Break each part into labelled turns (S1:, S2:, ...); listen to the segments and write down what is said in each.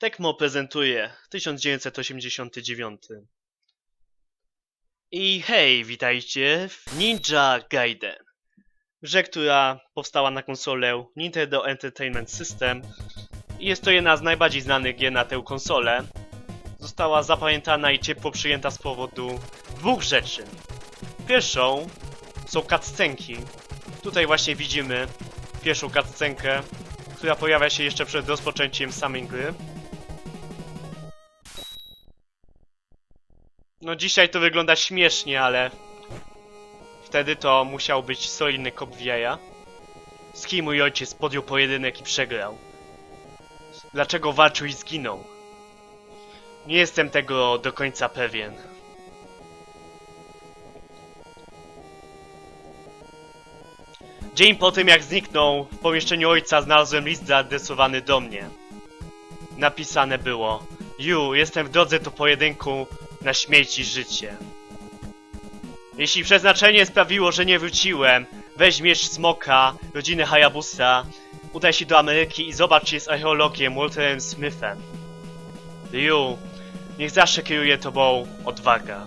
S1: Tecmo prezentuje 1989. I hej, witajcie w Ninja Gaiden. Grze, która powstała na konsolę Nintendo Entertainment System i jest to jedna z najbardziej znanych gier na tę konsolę. Została zapamiętana i ciepło przyjęta z powodu dwóch rzeczy. Pierwszą są cutscenki. Tutaj właśnie widzimy pierwszą cutscenkę, która pojawia się jeszcze przed rozpoczęciem samej gry. No dzisiaj to wygląda śmiesznie, ale wtedy to musiał być solidny kop w. Z kim mój ojciec podjął pojedynek i przegrał? Dlaczego walczył i zginął? Nie jestem tego do końca pewien. Dzień po tym jak zniknął, w pomieszczeniu ojca znalazłem list zaadresowany do mnie. Napisane było Ju, jestem w drodze do pojedynku na śmierć i życie. Jeśli przeznaczenie sprawiło, że nie wróciłem, weź miecz Smoka, rodziny Hayabusa, udaj się do Ameryki i zobacz, czy jest archeologiem Walterem Smithem. Ju, niech zawsze kieruje tobą odwaga.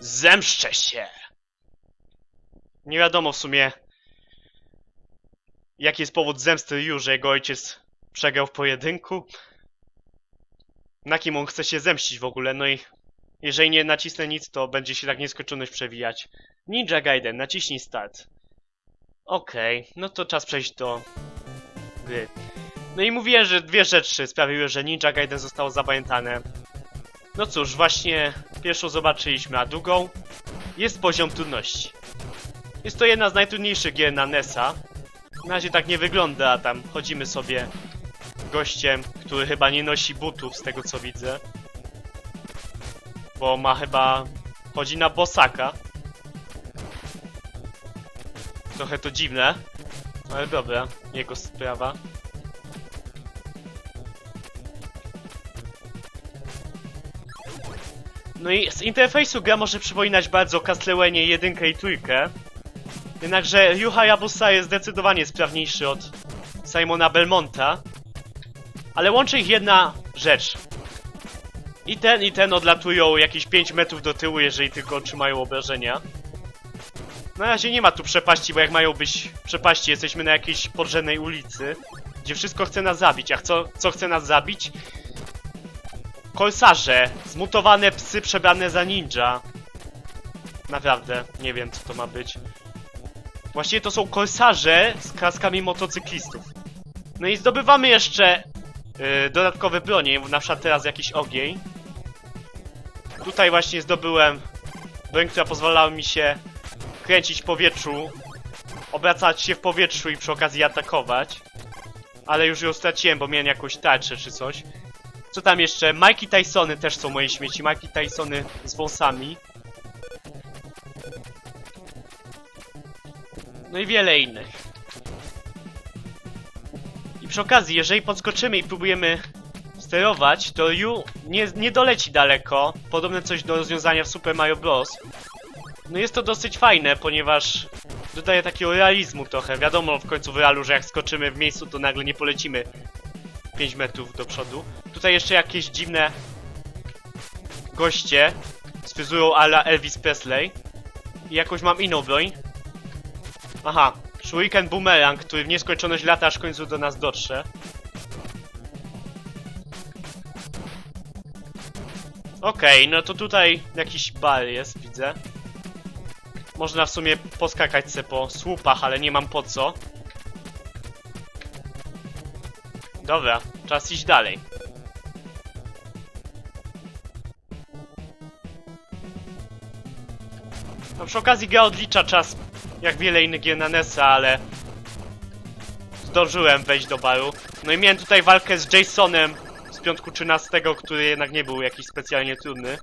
S1: Zemszczę się! Nie wiadomo w sumie, jaki jest powód zemsty Ju, że jego ojciec przegrał w pojedynku. Na kim on chce się zemścić w ogóle, no i jeżeli nie nacisnę nic, to będzie się tak nieskończoność przewijać. Ninja Gaiden, naciśnij start. Okej, no to czas przejść do gry. No i mówiłem, że dwie rzeczy sprawiły, że Ninja Gaiden zostało zapamiętane. No cóż, właśnie pierwszą zobaczyliśmy, a drugą jest poziom trudności. Jest to jedna z najtrudniejszych gier na NES-a. Na razie tak nie wygląda, tam chodzimy sobie gościem, który chyba nie nosi butów z tego co widzę. Bo ma chyba... chodzi na bosaka. Trochę to dziwne. Ale dobra, jego sprawa. No i z interfejsu gra może przypominać bardzo Castlevania 1 i trójkę. Jednakże Yu Hayabusa jest zdecydowanie sprawniejszy od Simona Belmonta. Ale łączy ich jedna rzecz. I ten i ten odlatują jakieś 5 metrów do tyłu, jeżeli tylko otrzymają obrażenia. Na razie nie ma tu przepaści, bo jak mają być przepaści, jesteśmy na jakiejś podrzędnej ulicy, gdzie wszystko chce nas zabić. A co, co chce nas zabić? Kolsarze, zmutowane psy przebrane za ninja. Naprawdę, nie wiem co to ma być. Właściwie to są kolsarze z kaskami motocyklistów. No i zdobywamy jeszcze yy, dodatkowe bronie, na przykład teraz jakiś ogień. Tutaj właśnie zdobyłem broń, która pozwalała mi się kręcić w powietrzu, obracać się w powietrzu i przy okazji atakować. Ale już ją straciłem, bo miałem jakąś tarczę czy coś. Co tam jeszcze? Mikey Tysony też są moje śmieci. Mikey Tysony z wąsami. No i wiele innych. Przy okazji, jeżeli podskoczymy i próbujemy sterować, to Yu nie, nie doleci daleko. Podobne coś do rozwiązania w Super Mario Bros. No jest to dosyć fajne, ponieważ dodaje takiego realizmu trochę. Wiadomo w końcu w realu, że jak skoczymy w miejscu, to nagle nie polecimy 5 metrów do przodu. Tutaj jeszcze jakieś dziwne goście z fryzurą ala Elvis Presley. I jakąś mam inną broń. Aha, Shuriken Boomerang, który w nieskończoność lata aż w końcu do nas dotrze. Okej, no to tutaj jakiś bar jest, widzę. Można w sumie poskakać se po słupach, ale nie mam po co. Dobra, czas iść dalej. No przy okazji gra odlicza czas, jak wiele innych gier na ale... Zdążyłem wejść do baru. No i miałem tutaj walkę z Jasonem z piątku 13, który jednak nie był jakiś specjalnie trudny.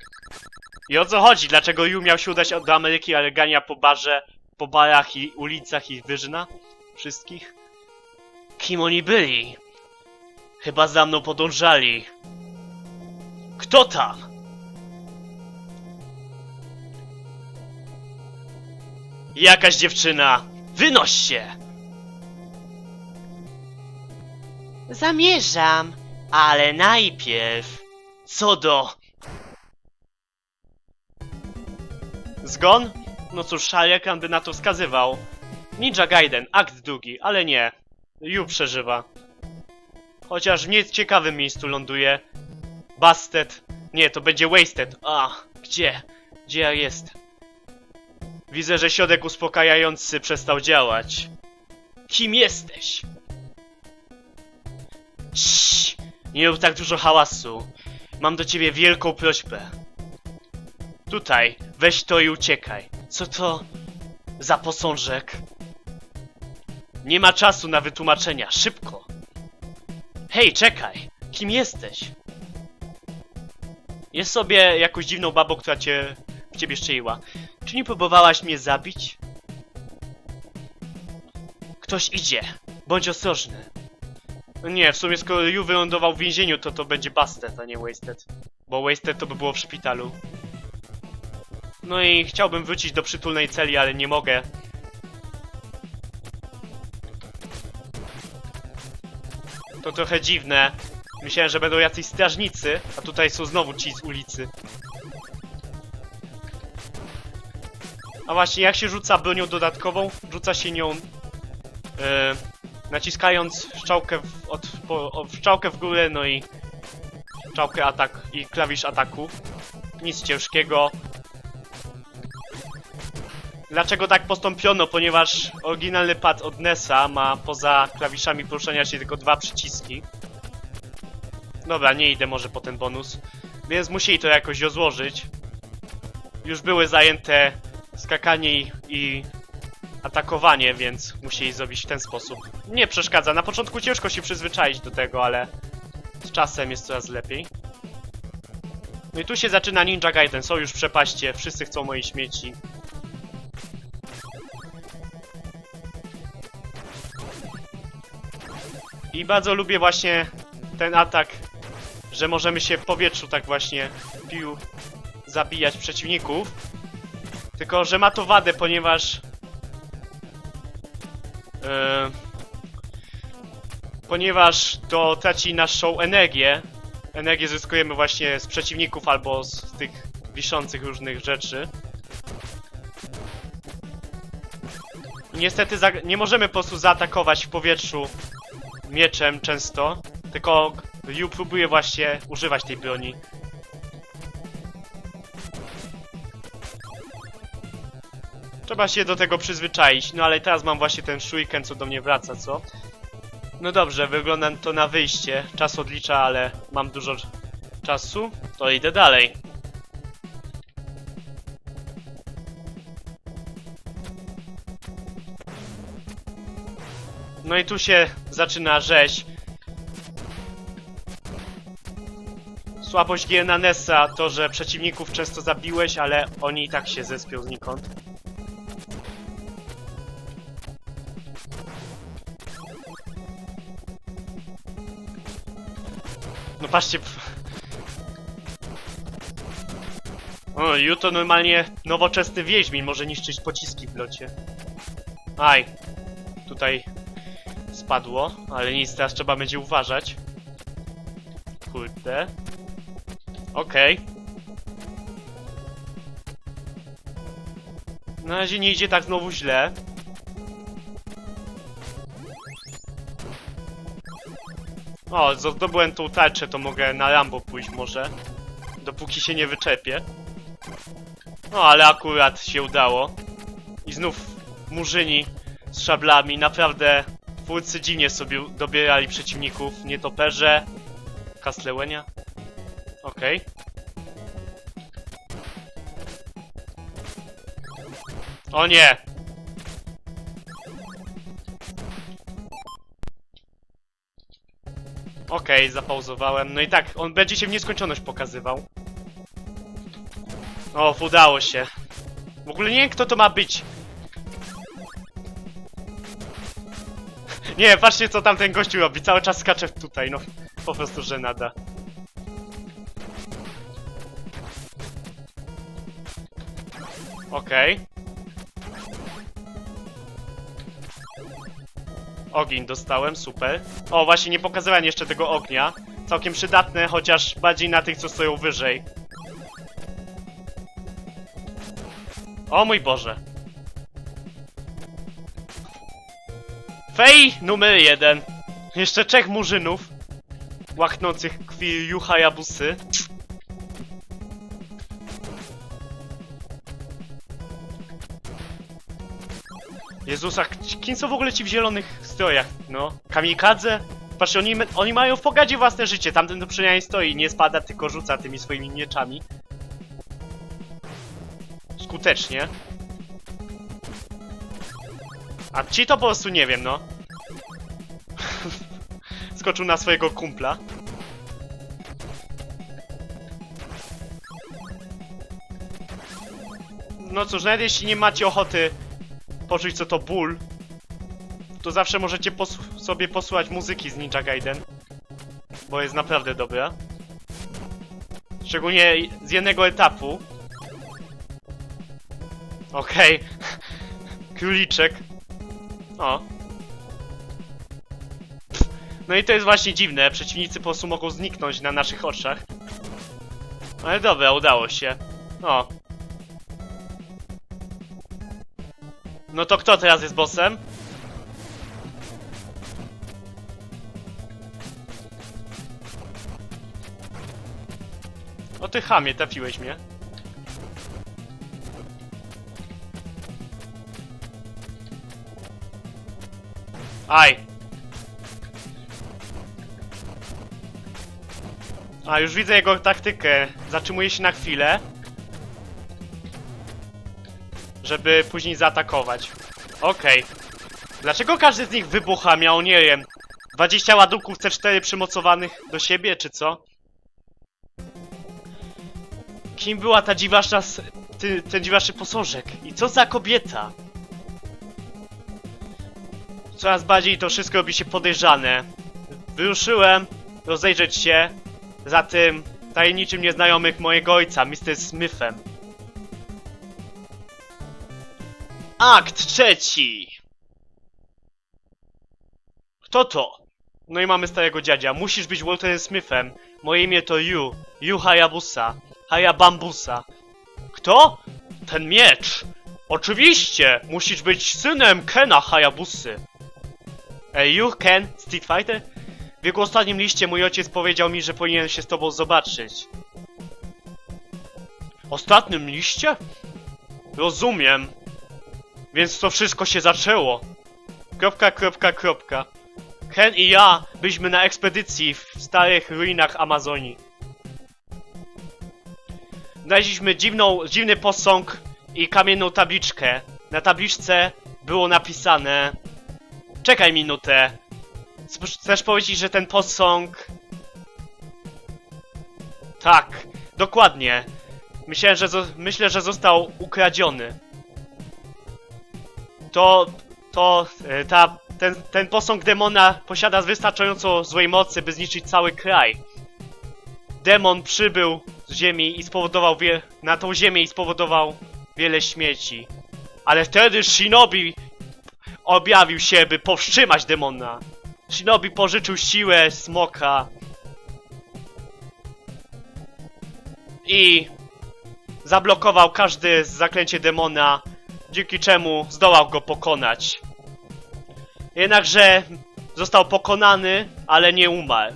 S1: I o co chodzi? Dlaczego Yu miał się udać do Ameryki, ale gania po barze, po barach i ulicach i wyżyna? Wszystkich? Kim oni byli? Chyba za mną podążali. Kto tam? Jakaś dziewczyna. Wynoś się!
S2: Zamierzam.
S1: Ale najpierw... Co do... Zgon? No cóż, szary ekran by na to wskazywał. Ninja Gaiden, akt drugi, ale nie. Yu przeżywa. Chociaż w nieciekawym miejscu ląduje. Busted. Nie, to będzie Wasted. A, gdzie? Gdzie ja jest? Widzę, że środek uspokajający przestał działać. Kim jesteś? Ciii, nie rób tak dużo hałasu. Mam do ciebie wielką prośbę. Tutaj, weź to i uciekaj. Co to za posążek? Nie ma czasu na wytłumaczenia, szybko! Hej, czekaj! Kim jesteś? Jest sobie jakąś dziwną babą, która cię w ciebie szczęiła. Czy nie próbowałaś mnie zabić? Ktoś idzie. Bądź ostrożny. No Nie, w sumie skoro Yu wylądował w więzieniu, to to będzie Busted, a nie Wasted. Bo Wasted to by było w szpitalu. No i chciałbym wrócić do przytulnej celi, ale nie mogę. To trochę dziwne. Myślałem, że będą jacyś strażnicy, a tutaj są znowu ci z ulicy. A właśnie, jak się rzuca bronią dodatkową? Rzuca się nią e, naciskając strzałkę w, od, po, o, strzałkę w górę, no i strzałkę atak i klawisz ataku. Nic ciężkiego. Dlaczego tak postąpiono? Ponieważ oryginalny pad od NESa ma poza klawiszami poruszania się tylko dwa przyciski. Dobra, nie idę może po ten bonus. Więc musieli to jakoś rozłożyć. Już były zajęte skakanie i, i atakowanie, więc musieli zrobić w ten sposób. Nie przeszkadza. Na początku ciężko się przyzwyczaić do tego, ale z czasem jest coraz lepiej. No i tu się zaczyna Ninja Gaiden. Są już przepaście. Wszyscy chcą mojej śmieci. I bardzo lubię właśnie ten atak, że możemy się w powietrzu tak właśnie pił zabijać przeciwników. Tylko, że ma to wadę, ponieważ... e, ponieważ to traci naszą energię. Energię zyskujemy właśnie z przeciwników albo z tych wiszących różnych rzeczy. Niestety nie możemy po prostu zaatakować w powietrzu mieczem często, tylko Yu próbuje właśnie używać tej broni. Trzeba się do tego przyzwyczaić, no ale teraz mam właśnie ten shuriken, co do mnie wraca, co? No dobrze, wygląda to na wyjście. Czas odlicza, ale mam dużo czasu, to idę dalej. No i tu się zaczyna rzeź. Słabość Giena Nessa to, że przeciwników często zabiłeś, ale oni i tak się zespią znikąd. No patrzcie. O, Yu to normalnie nowoczesny wieźmin, może niszczyć pociski w locie. Aj. Tutaj spadło, ale nic, teraz trzeba będzie uważać. Kurde. Okej. Na razie nie idzie tak znowu źle. O, zdobyłem tą tarczę, to mogę na Rambo pójść może. Dopóki się nie wyczepię. No, ale akurat się udało. I znów murzyni z szablami. Naprawdę twórcy dziwnie sobie dobierali przeciwników. Nietoperze. Castlevania. Okej. O nie! Okej, zapauzowałem. No i tak, on będzie się w nieskończoność pokazywał. O, udało się. W ogóle nie wiem, kto to ma być. Nie, patrzcie co tam ten gościu robi. Cały czas skacze tutaj, no. Po prostu żenada. Okej. Ogień dostałem, super. O, właśnie nie pokazywałem jeszcze tego ognia. całkiem przydatne, chociaż bardziej na tych, co stoją wyżej. O mój Boże. Fej numer jeden. Jeszcze trzech murzynów. Łachnących krwi Hayabusy. Jezusa, kim są w ogóle ci w zielonych strojach, no? Kamikadze? Patrzcie, oni, oni mają w pogadzie własne życie, tamten to przynajmniej stoi, nie spada, tylko rzuca tymi swoimi mieczami. Skutecznie. A ci to po prostu nie wiem, no. Skoczył na swojego kumpla. No cóż, nawet jeśli nie macie ochoty poczuć co to ból, to zawsze możecie sobie posłuchać muzyki z Ninja Gaiden. Bo jest naprawdę dobra. Szczególnie z jednego etapu. Okej. Króliczek. O. No i to jest właśnie dziwne, przeciwnicy po prostu mogą zniknąć na naszych oczach. Ale dobra, udało się. O. No to kto teraz jest bossem? Ty chamie, trafiłeś mnie. Aj! A, już widzę jego taktykę. Zatrzymuje się na chwilę. Żeby później zaatakować. Okej. Dlaczego każdy z nich wybucha? Miał, nie wiem, 20 ładunków C4 przymocowanych do siebie, czy co? Kim była ta dziwaszna, s- ty, ten dziwaszny posążek? I co za kobieta? Coraz bardziej to wszystko robi się podejrzane. Wyruszyłem rozejrzeć się za tym tajemniczym nieznajomych mojego ojca, Mr. Smithem. Akt trzeci! Kto to? No i mamy starego dziadzia. Musisz być Walterem Smithem. Moje imię to Yu. Yu Hayabusa. Hayabambusa. Kto? Ten miecz! Oczywiście! Musisz być synem Kena Hayabusy. Ej, Yu, Ken, Street Fighter? W jego ostatnim liście mój ojciec powiedział mi, że powinien się z tobą zobaczyć. Ostatnim liście? Rozumiem. Więc to wszystko się zaczęło. Kropka, kropka, kropka. Ken i ja byliśmy na ekspedycji w starych ruinach Amazonii. Znaleźliśmy dziwną, dziwny posąg i kamienną tabliczkę. Na tabliczce było napisane... Czekaj minutę. Chcesz powiedzieć, że ten posąg... Tak, dokładnie. Myślałem, że myślę, że został ukradziony. To... to... e, ta... Ten, ten posąg demona posiada wystarczająco złej mocy, by zniszczyć cały kraj. Demon przybył ziemi i spowodował wie... na tą ziemię i spowodował wiele śmieci. Ale wtedy Shinobi objawił się, by powstrzymać demona. Shinobi pożyczył siłę smoka. I zablokował każde zaklęcie demona, dzięki czemu zdołał go pokonać. Jednakże został pokonany, ale nie umarł.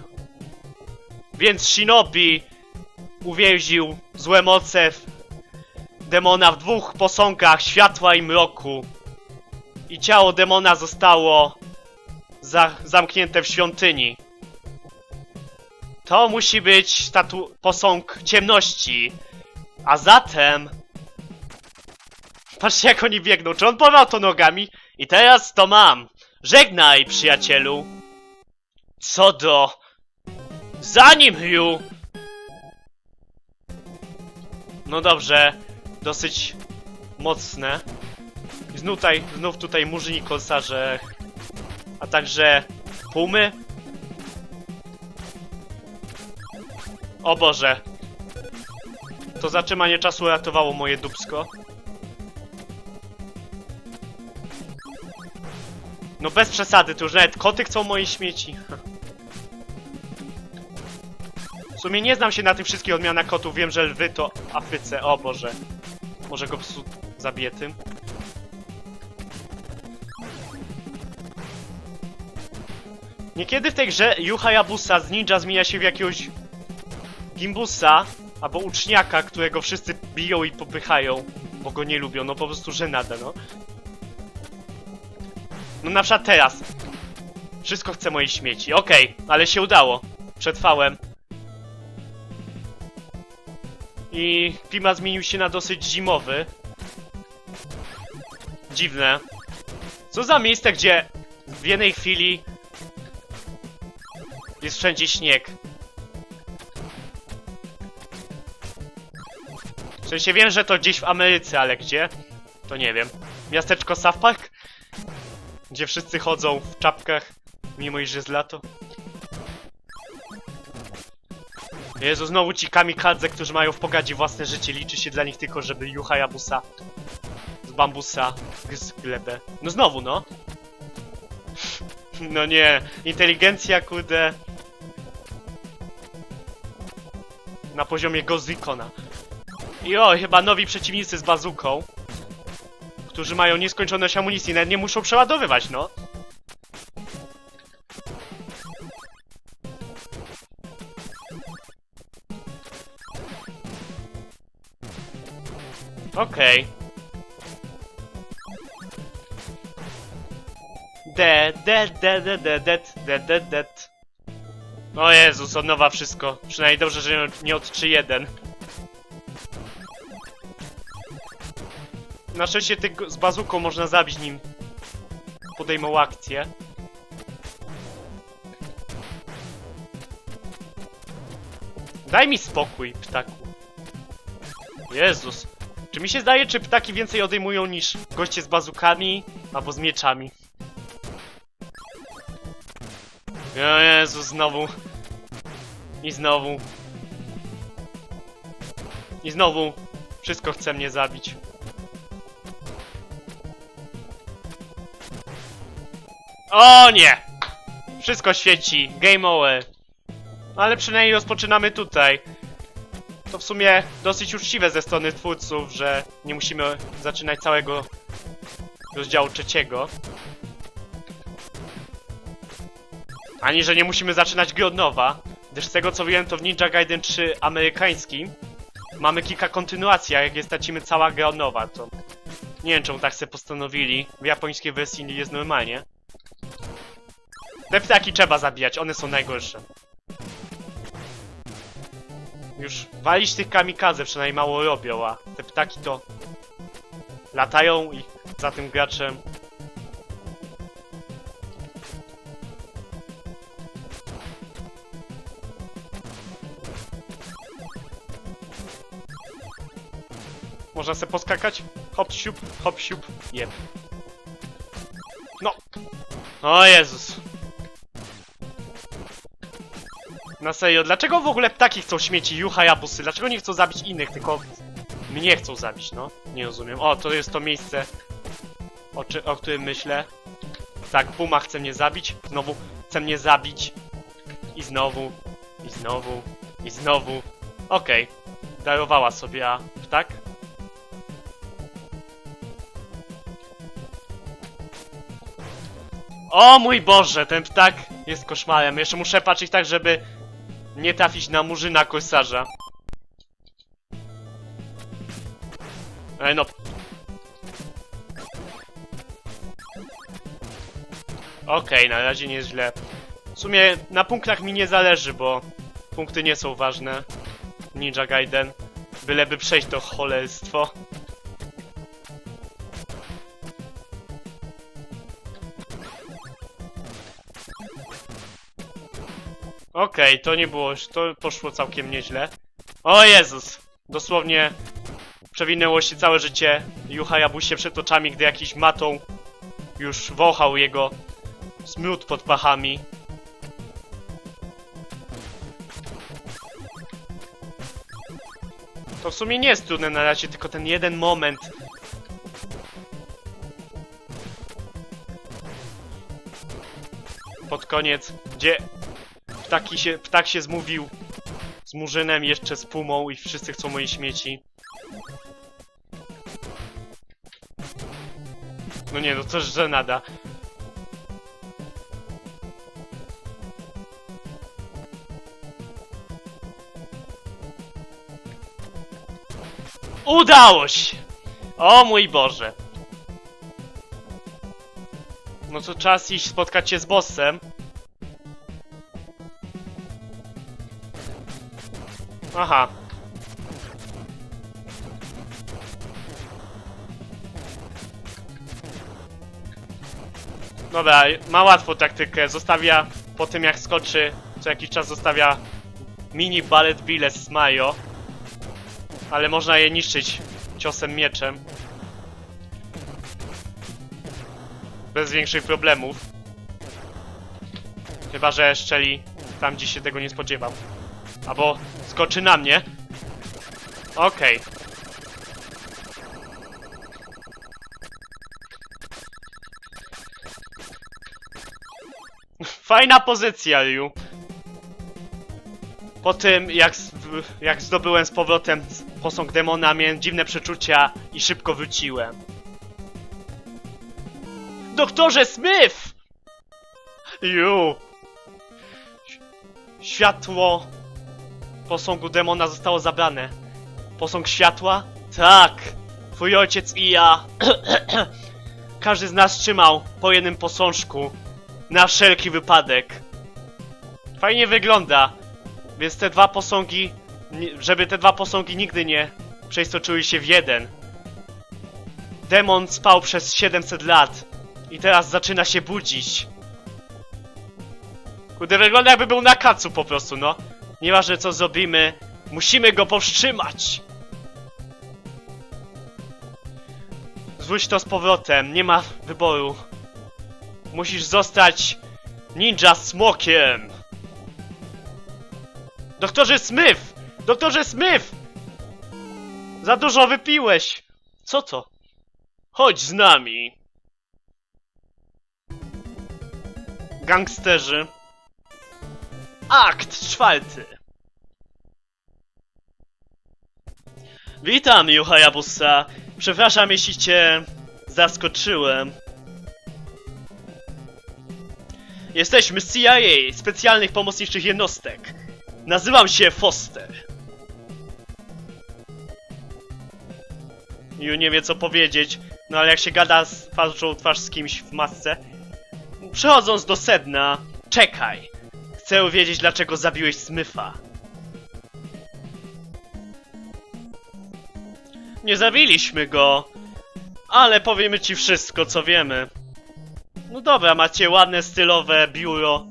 S1: Więc Shinobi uwięził złe moce demona w dwóch posągach światła i mroku. I ciało demona zostało za zamknięte w świątyni. To musi być statu posąg ciemności. A zatem... Patrzcie jak oni biegną. Czy on porwał to nogami? I teraz to mam. Żegnaj, przyjacielu. Co do... Zanim, Ryu! No dobrze. Dosyć mocne. Znów tutaj, znów tutaj murzyni kolsarze. A także pumy. O Boże. To zatrzymanie czasu ratowało moje dubsko. No bez przesady, to już nawet koty chcą moje śmieci. sumie nie znam się na tych wszystkich odmianach kotów, wiem, że lwy to Afryce. O Boże. Może go prostu zabiję tym? Niekiedy w tej grze Yu Hayabusa z ninja zmienia się w jakiegoś Gimbusa albo uczniaka, którego wszyscy biją i popychają, bo go nie lubią, no po prostu żenada, no. No na przykład teraz. Wszystko chce moje śmieci. Okej, ale się udało. Przetrwałem. I klimat zmienił się na dosyć zimowy. Dziwne. Co za miejsce, gdzie w jednej chwili jest wszędzie śnieg. W sensie wiem, że to gdzieś w Ameryce, ale gdzie? To nie wiem. Miasteczko South Park? Gdzie wszyscy chodzą w czapkach, mimo iż jest lato? Jezu, znowu ci kamikadze, którzy mają w pogadzie własne życie, liczy się dla nich tylko, żeby Yu Hayabusa z bambusa z glebę. No znowu, no. No nie, inteligencja, kurde. Na poziomie Gozikona. I o, chyba nowi przeciwnicy z bazuką. Którzy mają nieskończoność amunicji, nawet nie muszą przeładowywać, no. Okej. De, de, de, de, de, de, de, de, de. O Jezus, od nowa wszystko. Przynajmniej dobrze, że nie- od 3-1. Na szczęście tych z bazuką można zabić nim podejmą akcję. Daj mi spokój, ptaku. Jezus. Czy mi się zdaje, czy ptaki więcej odejmują niż goście z bazukami albo z mieczami? O Jezu, znowu. I znowu. I znowu. Wszystko chce mnie zabić. O nie! Wszystko świeci. Game over. Ale przynajmniej rozpoczynamy tutaj. To w sumie dosyć uczciwe ze strony twórców, że nie musimy zaczynać całego rozdziału trzeciego. Ani, że nie musimy zaczynać gry od nowa, gdyż z tego co wiem to w Ninja Gaiden 3 amerykańskim mamy kilka kontynuacji, a jak jest tracimy cała gra od nowa, to nie wiem czemu tak sobie postanowili. W japońskiej wersji jest normalnie. Te ptaki trzeba zabijać, one są najgorsze. Już walić tych kamikaze przynajmniej mało robią, a te ptaki to latają i za tym graczem Można se poskakać? Hop, siup, hop, siup, jeb. No! O Jezus! Na serio, dlaczego w ogóle ptaki chcą śmieci Yu Hayabusy? Dlaczego nie chcą zabić innych, tylko mnie chcą zabić, no? Nie rozumiem. O, to jest to miejsce, o, czy, o którym myślę. Tak, Puma chce mnie zabić, znowu chce mnie zabić. I znowu, i znowu, i znowu. Okej, darowała sobie, a ptak? O mój Boże, ten ptak jest koszmarem. Jeszcze muszę patrzeć tak, żeby nie trafić na murzyna korsarza. Ej no. Okej, na razie nie jest źle. W sumie na punktach mi nie zależy, bo punkty nie są ważne. Ninja Gaiden. Byleby przejść to cholerstwo. Okej, to nie było, to poszło całkiem nieźle. O Jezus! Dosłownie przewinęło się całe życie Yu Hayabusie przed oczami, gdy jakiś matą już wąchał jego smród pod pachami. To w sumie nie jest trudne na razie, tylko ten jeden moment. Pod koniec, gdzie ptaki się, ptak się zmówił z Murzynem, jeszcze z Pumą i wszyscy chcą moje śmieci. No nie, no to żenada. Udało się! O mój Boże! No to czas iść spotkać się z bossem. Aha. Dobra, ma łatwą taktykę. Zostawia po tym jak skoczy, co jakiś czas zostawia mini ballet bile z. Ale można je niszczyć ciosem mieczem. Bez większych problemów. Chyba, że szczeli tam, gdzie się tego nie spodziewał. Albo skoczy na mnie. Okej. Fajna pozycja, Ryu. Po tym, jak, jak zdobyłem z powrotem posąg demona, miałem dziwne przeczucia i szybko wróciłem. Doktorze Smith! Ju! Światło posągu demona zostało zabrane. Posąg światła? Tak! Twój ojciec i ja. Każdy z nas trzymał po jednym posążku. Na wszelki wypadek. Fajnie wygląda. Więc te dwa posągi. Żeby te dwa posągi nigdy nie przeistoczyły się w jeden. Demon spał przez 700 lat. I teraz zaczyna się budzić. Kurde, wygląda jakby był na kacu po prostu, no. Nieważne co zrobimy, musimy go powstrzymać! Zwróć to z powrotem, nie ma wyboru. Musisz zostać ninja smokiem! Doktorze Smith! Doktorze Smith! Za dużo wypiłeś! Co to? Chodź z nami! Gangsterzy. Akt czwarty. Witam, Yu Hayabusa. Przepraszam, jeśli cię zaskoczyłem. Jesteśmy z CIA, specjalnych pomocniczych jednostek. Nazywam się Foster. Yu nie wie co powiedzieć, no ale jak się gada z twarzą twarz z kimś w masce. Przechodząc do sedna, czekaj. Chcę wiedzieć, dlaczego zabiłeś Smyfa. Nie zabiliśmy go, ale powiemy ci wszystko, co wiemy. No dobra, macie ładne, stylowe biuro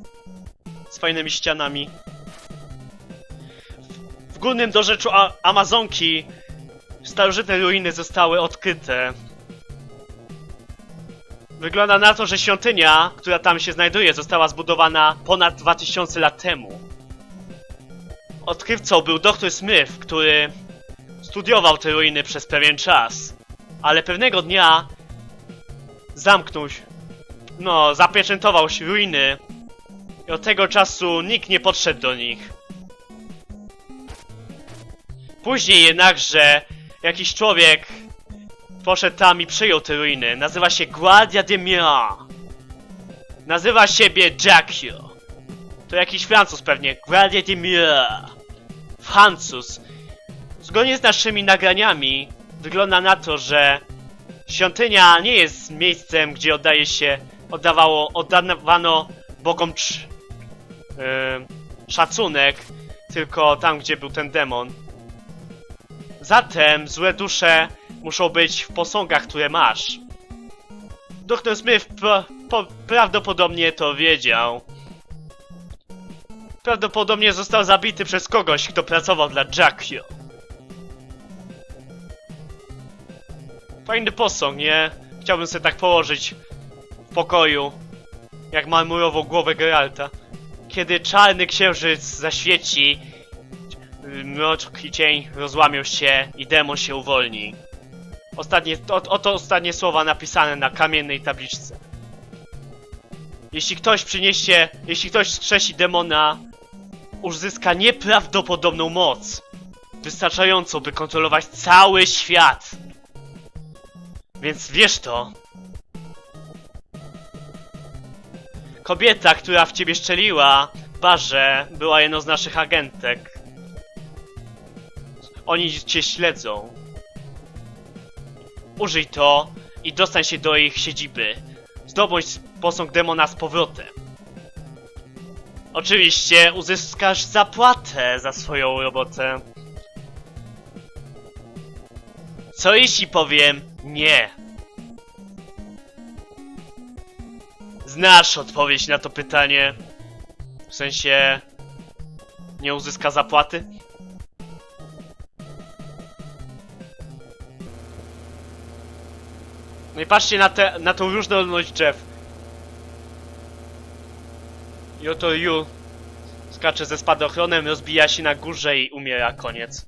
S1: z fajnymi ścianami. W górnym dorzeczu A Amazonki starożytne ruiny zostały odkryte. Wygląda na to, że świątynia, która tam się znajduje, została zbudowana ponad 2000 lat temu. Odkrywcą był dr Smith, który studiował te ruiny przez pewien czas. Ale pewnego dnia zamknął się, no, zapieczętował się ruiny i od tego czasu nikt nie podszedł do nich. Później jednakże jakiś człowiek poszedł tam i przyjął te ruiny. Nazywa się Guardia de Mia. Nazywa siebie Jackie. To jakiś Francuz pewnie. Guardia de Mia. Francuz. Zgodnie z naszymi nagraniami wygląda na to, że świątynia nie jest miejscem, gdzie oddaje się, oddawało, oddawano bogom yy, szacunek, tylko tam, gdzie był ten demon. Zatem złe dusze muszą być w posągach, które masz. Dr Smith po, prawdopodobnie to wiedział. Prawdopodobnie został zabity przez kogoś, kto pracował dla Jackio. Fajny posąg, nie? Chciałbym sobie tak położyć w pokoju, jak marmurową głowę Geralta. Kiedy czarny księżyc zaświeci, mrok i cień rozłamią się i demon się uwolni. Ostatnie, o, oto ostatnie słowa napisane na kamiennej tabliczce. Jeśli ktoś przyniesie, jeśli ktoś skrzesi demona, uzyska nieprawdopodobną moc. Wystarczającą, by kontrolować cały świat. Więc wiesz to. Kobieta, która w ciebie szczeliła w barze, była jedną z naszych agentek. Oni cię śledzą. Użyj to i dostań się do ich siedziby. Zdobądź posąg demona z powrotem. Oczywiście uzyskasz zapłatę za swoją robotę. Co jeśli powiem nie? Znasz odpowiedź na to pytanie. W sensie nie uzyska zapłaty? No i patrzcie na, te, na tą różnorodność drzew. I oto Yu skacze ze spadochronem, rozbija się na górze i umiera, koniec.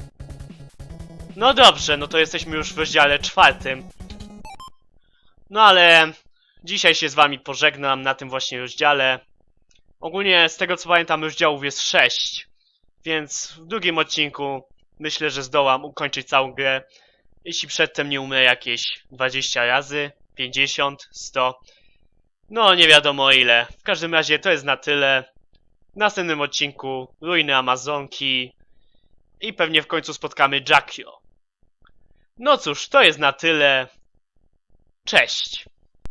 S1: No dobrze, no to jesteśmy już w rozdziale czwartym. No ale dzisiaj się z wami pożegnam na tym właśnie rozdziale. Ogólnie z tego co pamiętam rozdziałów jest 6. Więc w drugim odcinku myślę, że zdołam ukończyć całą grę. Jeśli przedtem nie umrę jakieś 20 razy, 50, 100. No nie wiadomo ile. W każdym razie to jest na tyle. W następnym odcinku ruiny Amazonki. I pewnie w końcu spotkamy Jackio. No cóż, to jest na tyle. Cześć.